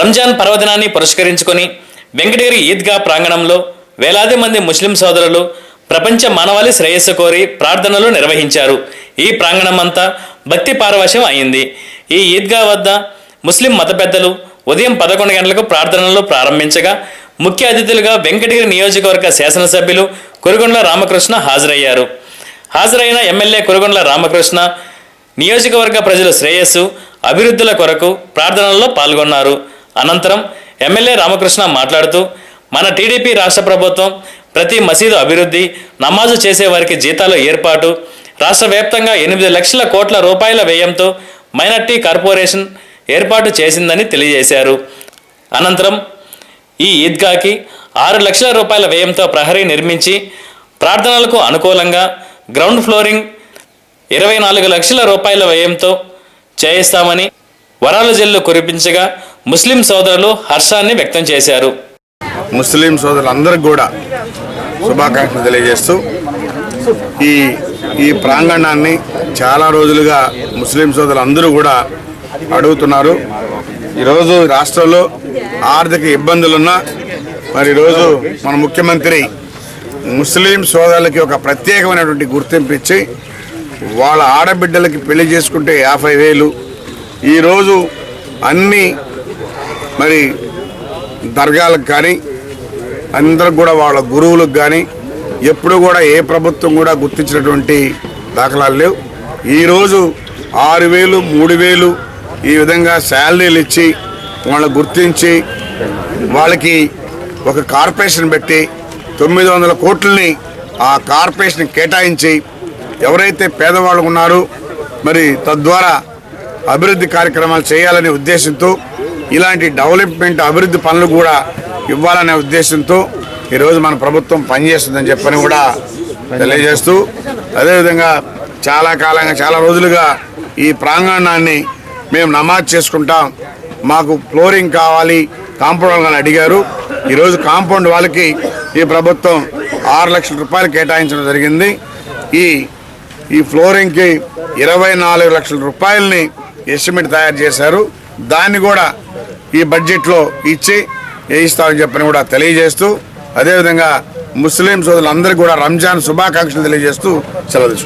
రంజాన్ పర్వదినాన్ని పురస్కరించుకొని వెంకటగిరి ఈద్గా ప్రాంగణంలో వేలాది మంది ముస్లిం సోదరులు ప్రపంచ మానవాళి శ్రేయస్సు కోరి ప్రార్థనలు నిర్వహించారు. ఈ ప్రాంగణం అంతా భక్తి పారవశం అయింది. ఈ ఈద్గా వద్ద ముస్లిం మత పెద్దలు ఉదయం పదకొండు గంటలకు ప్రార్థనలు ప్రారంభించగా ముఖ్య అతిథులుగా వెంకటగిరి నియోజకవర్గ శాసనసభ్యులు కురుగొండ్ల రామకృష్ణ హాజరయ్యారు. హాజరైన ఎమ్మెల్యే కురుగొండ్ల రామకృష్ణ నియోజకవర్గ ప్రజల శ్రేయస్సు అభివృద్ధుల కొరకు ప్రార్థనల్లో పాల్గొన్నారు. అనంతరం ఎమ్మెల్యే రామకృష్ణ మాట్లాడుతూ మన టీడీపీ రాష్ట్ర ప్రభుత్వం ప్రతి మసీదు అభివృద్ధి నమాజు చేసే వారికి జీతాల ఏర్పాటు రాష్ట్ర వ్యాప్తంగా ఎనిమిది లక్షల కోట్ల రూపాయల వ్యయంతో మైనార్టీ కార్పొరేషన్ ఏర్పాటు చేసిందని తెలియజేశారు. అనంతరం ఈ ఈద్గాకి ఆరు లక్షల రూపాయల వ్యయంతో ప్రహరీ నిర్మించి ప్రార్థనలకు అనుకూలంగా గ్రౌండ్ ఫ్లోరింగ్ ఇరవై నాలుగు లక్షల రూపాయల వ్యయంతో చేయిస్తామని వరాల జల్లు కురిపించగా ముస్లిం సోదరులు హర్షాన్ని వ్యక్తం చేశారు. ముస్లిం సోదరులందరికీ కూడా శుభాకాంక్షలు తెలియజేస్తూ ఈ ఈ ప్రాంగణాన్ని చాలా రోజులుగా ముస్లిం సోదరులు అందరూ కూడా అడుగుతున్నారు. ఈరోజు రాష్ట్రంలో ఆర్థిక ఇబ్బందులున్నా మరి ఈరోజు మన ముఖ్యమంత్రి ముస్లిం సోదరులకి ఒక ప్రత్యేకమైనటువంటి గుర్తింపు ఇచ్చి వాళ్ళ ఆడబిడ్డలకి పెళ్ళి చేసుకుంటే యాభై వేలు ఈరోజు అన్ని మరి దర్గాలకు కానీ అందరికి కూడా వాళ్ళ గురువులకు కానీ ఎప్పుడు కూడా ఏ ప్రభుత్వం కూడా గుర్తించినటువంటి దాఖలాలు లేవు. ఈరోజు ఆరు వేలు మూడు వేలు ఈ విధంగా శాలరీలు ఇచ్చి వాళ్ళని గుర్తించి వాళ్ళకి ఒక కార్పొరేషన్ పెట్టి తొమ్మిది వందల కోట్లని ఆ కార్పొరేషన్ కేటాయించి ఎవరైతే పేదవాళ్ళు ఉన్నారో మరి తద్వారా అభివృద్ధి కార్యక్రమాలు చేయాలనే ఉద్దేశంతో ఇలాంటి డెవలప్మెంట్ అభివృద్ధి పనులు కూడా ఇవ్వాలనే ఉద్దేశంతో ఈరోజు మన ప్రభుత్వం పనిచేస్తుందని చెప్పని కూడా తెలియజేస్తూ అదేవిధంగా చాలా కాలంగా చాలా రోజులుగా ఈ ప్రాంగణాన్ని మేము నమాజ్ చేసుకుంటాం. మాకు ఫ్లోరింగ్ కావాలి కాంపౌండ్ వాళ్ళని అడిగారు. ఈరోజు కాంపౌండ్ వాళ్ళకి ఈ ప్రభుత్వం ఆరు లక్షల రూపాయలు కేటాయించడం జరిగింది. ఈ ఈ ఫ్లోరింగ్కి ఇరవై నాలుగు లక్షల రూపాయలని ఎస్టిమేట్ తయారు చేశారు. దాన్ని కూడా ఈ బడ్జెట్లో ఇచ్చి వేయిస్తామని చెప్పని కూడా తెలియజేస్తూ అదేవిధంగా ముస్లిం సోదరులందరికీ కూడా రంజాన్ శుభాకాంక్షలు తెలియజేస్తూ సెలవు